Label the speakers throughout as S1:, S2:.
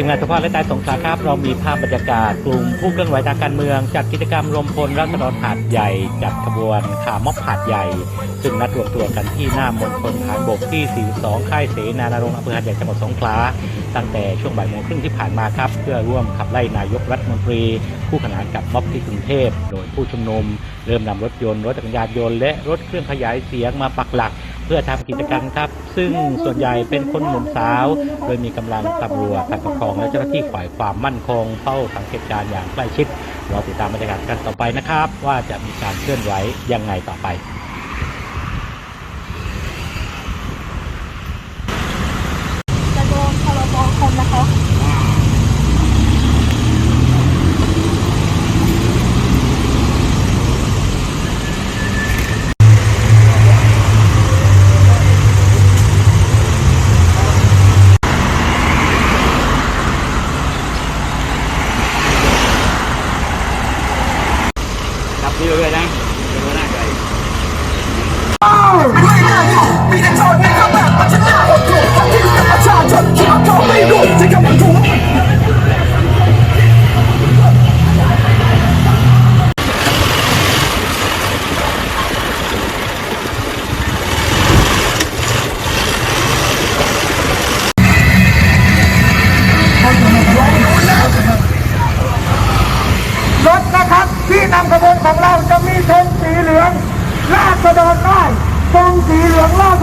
S1: ทีมงานสภาพและใต้สงขลาครับเรามีภาพบรรยากาศกลุ่มผู้เคลื่อนไหวทางการเมือง จัดกิจกรรมรวมพลรัษฎรหาดใหญ่ จัดขบวนขาม็อบหาดใหญ่ ซึ่งนัดรวมตัวกันที่หน้ามณฑลฐานบกที่ 42 ค่ายเสนานารงอำเภอหาดใหญ่จังหวัดสงขลาตั้งแต่ช่วงบ่ายโมงครึ่งที่ผ่านมาครับ เพื่อร่วมขับไล่นายกรัฐมนตรี คู่ขนานกับม็อบที่กรุงเทพโดยผู้ชุมนุม เริ่มนำรถยนต์รถจักรยานยนต์และรถเครื่องขยายเสียงมาปักหลัก พื่อทำกิจกรรมครับ ซึ่งส่วนใหญ่เป็นคนหนุ่มสาว โดยมีกำลังตำรวจฝ่ารปกครองและเจ้าหน้าที่ฝ่ายความมั่นคงเฝ้าสังเกตการณ์อย่างใกล้ชิดเราติดตามบรรยากาศกันต่อไปนะครับ ว่าจะมีการเคลื่อนไหวยังไงต่อไป
S2: จะโดนพรบคอมนะคะ
S1: ครับพี่เลยนะเดี๋ยวมาห
S3: น้าใจ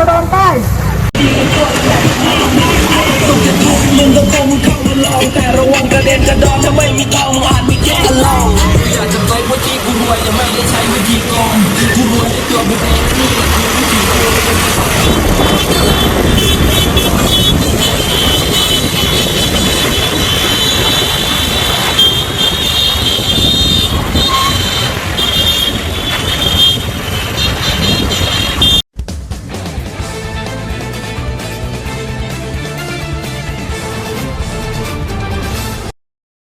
S3: เหลืองใต้